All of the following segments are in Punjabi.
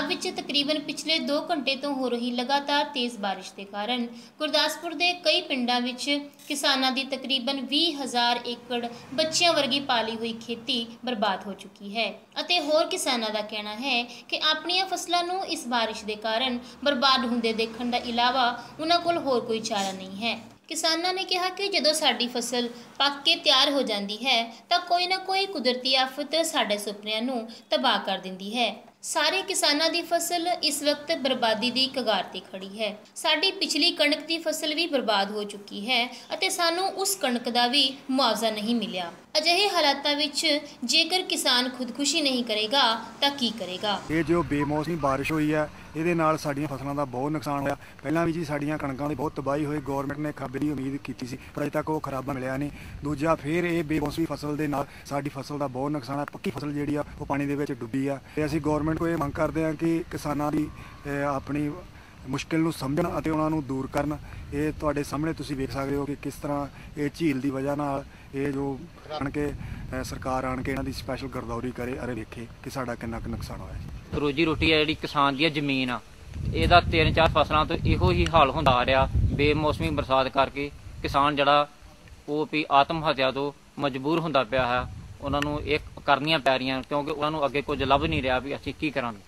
ਵਿੱਚ ਤਕਰੀਬਨ ਪਿਛਲੇ 2 ਘੰਟੇ ਤੋਂ ਹੋ ਰਹੀ ਲਗਾਤਾਰ ਤੇਜ਼ ਬਾਰਿਸ਼ ਦੇ ਕਾਰਨ ਗੁਰਦਾਸਪੁਰ ਦੇ ਕਈ ਪਿੰਡਾਂ ਵਿੱਚ ਕਿਸਾਨਾਂ ਦੀ ਤਕਰੀਬਨ 20000 ਏਕੜ ਬੱਚਿਆਂ ਵਰਗੀ ਪਾਲੀ ਹੋਈ ਖੇਤੀ ਬਰਬਾਦ ਹੋ ਚੁੱਕੀ ਹੈ। ਅਤੇ ਹੋਰ ਕਿਸਾਨਾਂ ਦਾ ਕਹਿਣਾ ਹੈ ਕਿ ਆਪਣੀਆਂ ਫਸਲਾਂ ਨੂੰ ਇਸ ਬਾਰਿਸ਼ ਦੇ ਕਾਰਨ ਬਰਬਾਦ ਹੁੰਦੇ ਦੇਖਣ ਦਾ ਇਲਾਵਾ ਉਹਨਾਂ ਕੋਲ ਹੋਰ ਕੋਈ ਚਾਰਾ ਨਹੀਂ ਹੈ। ਕਿਸਾਨਾਂ ਨੇ ਕਿਹਾ ਕਿ ਜਦੋਂ ਸਾਡੀ ਫਸਲ ਪੱਕ ਕੇ ਤਿਆਰ ਹੋ ਜਾਂਦੀ ਹੈ ਤਾਂ ਕੋਈ ਨਾ ਕੋਈ ਕੁਦਰਤੀ ਆਫਤ ਸਾਡੇ ਸੁਪਨਿਆਂ ਨੂੰ ਤਬਾਹ ਕਰ ਦਿੰਦੀ ਹੈ। ਸਾਰੇ ਕਿਸਾਨਾਂ ਦੀ ਫਸਲ ਇਸ ਵਕਤ ਬਰਬਾਦੀ ਦੀ ਕਗਾਰ ਤੇ ਖੜੀ ਹੈ। ਸਾਡੀ ਪਿਛਲੀ ਕਣਕ ਦੀ ਫਸਲ ਵੀ ਬਰਬਾਦ ਹੋ ਚੁੱਕੀ ਹੈ ਅਤੇ ਸਾਨੂੰ ਉਸ ਕਣਕ ਦਾ ਵੀ ਮੁਆਵਜ਼ਾ ਨਹੀਂ ਮਿਲਿਆ। ਅਜਿਹੇ ਹਾਲਾਤਾਂ ਵਿੱਚ ਜੇਕਰ ਕਿਸਾਨ ਖੁਦਕੁਸ਼ੀ ਨਹੀਂ ਕਰੇਗਾ ਤਾਂ ਕੀ ਕਰੇਗਾ? ਇਹ ਜੋ ਬੇਮੌਸਮੀ ਬਾਰਿਸ਼ ਹੋਈ ਹੈ ਇਹਦੇ ਨਾਲ ਸਾਡੀਆਂ ਫਸਲਾਂ ਦਾ ਬਹੁਤ ਨੁਕਸਾਨ ਹੋਇਆ। ਪਹਿਲਾਂ ਵੀ ਜੀ ਸਾਡੀਆਂ ਕਣਕਾਂ ਦੀ ਬਹੁਤ ਤਬਾਹੀ ਹੋਈ ਗਵਰਨਮੈਂਟ ਨੇ ਖਰਾਬੇ ਦੀ ਉਮੀਦ ਕੀਤੀ ਸੀ, ਪਰ ਅਜੇ ਤੱਕ ਉਹ ਖਰਾਬਾ ਮਿਲਿਆ ਨਹੀਂ। ਦੂਜਾ ਫਿਰ ਇਹ ਬੇਮੌਸਮੀ ਫਸਲ ਦੇ ਨਾਲ ਸਾਡੀ ਫਸਲ ਦਾ ਬਹੁਤ ਨੁਕਸਾਨ ਹੈ। ਪੱਕੀ ਫਸਲ ਜਿਹੜੀ ਆ, ਉਹ ਪਾਣੀ ਦੇ ਵਿੱਚ ਡੁੱਬੀ ਆ। ਤੇ ਅਸੀਂ ਗਵਰਨਮੈਂਟ ਕੋਲ ਇਹ ਮੰਗ ਕਰਦੇ ਹਾਂ ਕਿ ਕਿਸਾਨਾਂ ਦੀ ਆਪਣੀ ਮੁਸ਼ਕਿਲ ਨੂੰ ਸਮਝਣ ਅਤੇ ਉਹਨਾਂ ਨੂੰ ਦੂਰ ਕਰਨ। ਇਹ ਤੁਹਾਡੇ ਸਾਹਮਣੇ ਤੁਸੀਂ ਵੇਖ ਸਕਦੇ ਹੋ ਕਿ ਕਿਸ ਤਰ੍ਹਾਂ ਇਹ ਝੀਲ ਦੀ ਵਜ੍ਹਾ ਨਾਲ ਇਹ ਜੋ ਆਣ ਕੇ ਸਰਕਾਰ ਆਣ ਕੇ ਇਹਨਾਂ ਦੀ ਸਪੈਸ਼ਲ ਗਰਦੌਰੀ ਕਰੇ, ਅਰੇ ਵੇਖੇ ਕਿ ਸਾਡਾ ਕਿੰਨਾ ਕੁ ਨੁਕਸਾਨ ਹੋਇਆ ਜੀ। ਰੋਜੀ ਰੋਟੀ ਹੈ ਜਿਹੜੀ ਕਿਸਾਨ ਦੀ ਜ਼ਮੀਨ ਆ। ਇਹਦਾ ਤਿੰਨ ਚਾਰ ਫਸਲਾਂ ਤੋਂ ਇਹੋ ਹੀ ਹਾਲ ਹੁੰਦਾ ਆ ਰਿਹਾ, ਬੇਮੌਸਮੀ ਬਰਸਾਤ ਕਰਕੇ ਕਿਸਾਨ ਜਿਹੜਾ ਉਹ ਵੀ ਆਤਮ ਹੱਤਿਆ ਤੋਂ ਮਜਬੂਰ ਹੁੰਦਾ ਪਿਆ ਹੈ। ਉਹਨਾਂ ਨੂੰ ਇੱਕ ਕਰਨੀਆਂ ਪੈ ਰਹੀਆਂ, ਕਿਉਂਕਿ ਉਹਨਾਂ ਨੂੰ ਅੱਗੇ ਕੁਝ ਲੱਭ ਨਹੀਂ ਰਿਹਾ ਵੀ ਅਸੀਂ ਕੀ ਕਰਾਂਗੇ।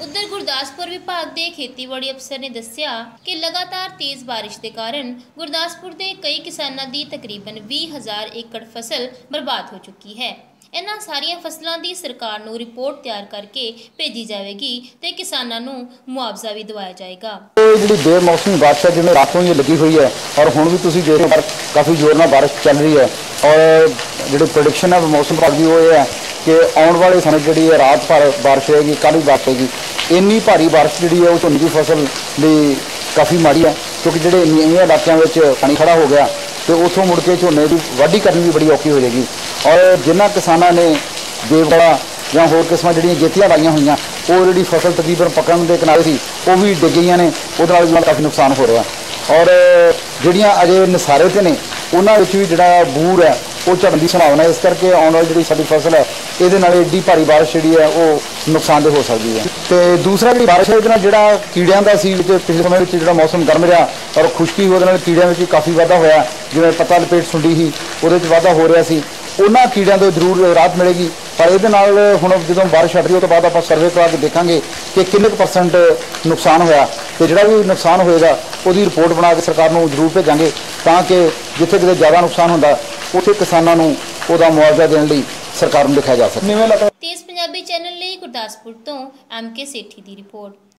ਉਧਰ ਗੁਰਦਾਸਪੁਰ ਵਿਭਾਗ ਦੇ ਖੇਤੀਬਾੜੀ ਅਫਸਰ ਨੇ ਦੱਸਿਆ ਕਿ ਲਗਾਤਾਰ ਤੇਜ਼ ਬਾਰਿਸ਼ ਦੇ ਕਾਰਨ ਗੁਰਦਾਸਪੁਰ ਦੇ ਕਈ ਕਿਸਾਨਾਂ ਦੀ ਤਕਰੀਬਨ 20000 ਏਕੜ ਫਸਲ ਬਰਬਾਦ ਹੋ ਚੁੱਕੀ ਹੈ। ਇਹਨਾਂ ਸਾਰੀਆਂ ਫਸਲਾਂ ਦੀ ਸਰਕਾਰ ਨੂੰ ਰਿਪੋਰਟ ਤਿਆਰ ਕਰਕੇ ਭੇਜੀ ਜਾਵੇਗੀ ਤੇ ਕਿਸਾਨਾਂ ਨੂੰ ਮੁਆਵਜ਼ਾ ਵੀ ਦਿਵਾਇਆ ਜਾਏਗਾ। ਇਹ ਜਿਹੜੀ ਬੇਮੌਸਮੀ ਬਾਰਿਸ਼ ਹੈ, ਜਿਵੇਂ ਰਾਤੋਂ ਹੀ ਲੱਗੀ ਹੋਈ ਹੈ ਔਰ ਹੁਣ ਵੀ ਤੁਸੀਂ ਦੇਖ ਰਹੇ ਕਾਫੀ ਜ਼ੋਰ ਨਾਲ ਬਾਰਿਸ਼ ਚੱਲ ਰਹੀ ਹੈ। ਔਰ ਜਿਹੜੀ ਪ੍ਰੈਡਿਕਸ਼ਨ ਹੈ, ਮੌਸਮ ਵਿਭਾਗ ਦੀ ਉਹ ਇਹ ਹੈ ਕਿ ਆਉਣ ਵਾਲੇ ਸਮੇਂ ਜਿਹੜੀ ਹੈ, ਰਾਤ ਭਰ ਬਾਰਿਸ਼ ਹੋਏਗੀ, ਕੱਲ੍ਹ ਵੀ ਬਾਰਿਸ਼ ਹੋਏਗੀ। ਇੰਨੀ ਭਾਰੀ ਬਾਰਿਸ਼ ਜਿਹੜੀ ਹੈ, ਉਹ ਝੋਨੇ ਦੀ ਫਸਲ ਲਈ ਕਾਫੀ ਮਾੜੀ ਹੈ, ਕਿਉਂਕਿ ਜਿਹੜੇ ਨੀਵੇਂ ਇਲਾਕਿਆਂ ਵਿੱਚ ਪਾਣੀ ਖੜਾ ਹੋ ਗਿਆ, ਤੇ ਉੱਥੋਂ ਮੁੜ ਕੇ ਝੋਨੇ ਦੀ ਵਾਢੀ ਕਰਨੀ ਵੀ ਬੜੀ ਔਖੀ ਹੋ ਜਾਏਗੀ। ਔਰ ਜਿਨ੍ਹਾਂ ਕਿਸਾਨਾਂ ਨੇ ਦੇਵਗੜਾ ਜਾਂ ਹੋਰ ਕਿਸਮਾਂ ਜਿਹੜੀਆਂ ਜੇਤੀਆਂ ਲਾਈਆਂ ਹੋਈਆਂ, ਉਹ ਜਿਹੜੀ ਫਸਲ ਤਕਰੀਬਨ ਪੱਕਣ ਦੇ ਕਿਨਾਰੇ ਸੀ, ਉਹ ਵੀ ਡਿੱਗ ਗਈਆਂ ਨੇ, ਉਹਦੇ ਨਾਲ ਵੀ ਕਾਫੀ ਨੁਕਸਾਨ ਹੋ ਰਿਹਾ। ਔਰ ਜਿਹੜੀਆਂ ਅਜੇ ਨਸਾਰੇ ਤੇ ਨੇ, ਉਹਨਾਂ ਵਿੱਚ ਵੀ ਜਿਹੜਾ ਬੂਰ ਹੈ, ਉਹ ਝੜਨ ਦੀ ਸੰਭਾਵਨਾ ਇਸ ਕਰਕੇ ਆਉਣ ਵਾਲੀ ਜਿਹੜੀ ਸਾਡੀ ਫਸਲ ਹੈ, ਇਹਦੇ ਨਾਲ ਏਡੀ ਭਾਰੀ ਬਾਰਿਸ਼ ਜਿਹੜੀ ਹੈ, ਉਹ ਨੁਕਸਾਨਦੇਹ ਹੋ ਸਕਦੀ ਹੈ। ਤੇ ਦੂਸਰਾ ਜਿਹੜੀ ਬਾਰਿਸ਼ ਹੈ ਇਹਦੇ ਨਾਲ ਜਿਹੜਾ ਕੀੜਿਆਂ ਦਾ ਸੀ, ਵਿੱਚ ਪਿਛਲੇ ਸਮੇਂ ਵਿੱਚ ਜਿਹੜਾ ਮੌਸਮ ਗਰਮ ਰਿਹਾ, ਔਰ ਖੁਸ਼ਕੀ ਉਹਦੇ ਨਾਲ ਕੀੜਿਆਂ ਵਿੱਚ ਵੀ ਕਾਫੀ ਵਾਧਾ ਹੋਇਆ। ਜਿਵੇਂ ਪੱਤਾ ਲਪੇਟ ਸੁੰਡੀ ਸੀ, ਉਹਦੇ ਵਿੱਚ ਵਾਧਾ ਹੋ ਰਿਹਾ ਸੀ। ਉਹਨਾਂ ਕੀੜਿਆਂ ਤੋਂ ਜ਼ਰੂਰ ਰਾਹਤ ਮਿਲੇਗੀ। ਪਰ ਇਹਦੇ ਨਾਲ ਹੁਣ ਜਦੋਂ ਬਾਰਿਸ਼ ਹਟ ਰਹੀ ਉਹ ਤੋਂ ਬਾਅਦ ਆਪਾਂ ਸਰਵੇ ਕਰਾ ਕੇ ਦੇਖਾਂਗੇ ਕਿ ਕਿੰਨੇ ਕੁ ਪਰਸੈਂਟ ਨੁਕਸਾਨ ਹੋਇਆ। ਤੇ ਜਿਹੜਾ ਵੀ ਨੁਕਸਾਨ ਹੋਏਗਾ ਉਹਦੀ ਰਿਪੋਰਟ ਬਣਾ ਕੇ ਸਰਕਾਰ ਨੂੰ ਜ਼ਰੂਰ ਭੇਜਾਂਗੇ ਤਾਂ ਕਿ ਜਿੱਥੇ ਕਿਤੇ ਜ਼ਿਆਦਾ ਨੁਕਸਾਨ ਹੁੰਦਾ ਉੱਥੇ ਕਿਸਾਨਾਂ ਨੂੰ ਉਹਦਾ ਮੁਆਵਜ਼ਾ ਦੇਣ ਲਈ ਸਰਕਾਰ ਨੂੰ ਲਿਖਿਆ ਜਾ ਸਕੇ। ਤੇਜ਼ ਪੰਜਾਬੀ ਚੈਨਲ ਲਈ ਗੁਰਦਾਸਪੁਰ ਤੋਂ ਐਮ ਕੇ ਸੇਠੀ ਦੀ ਰਿਪੋਰਟ।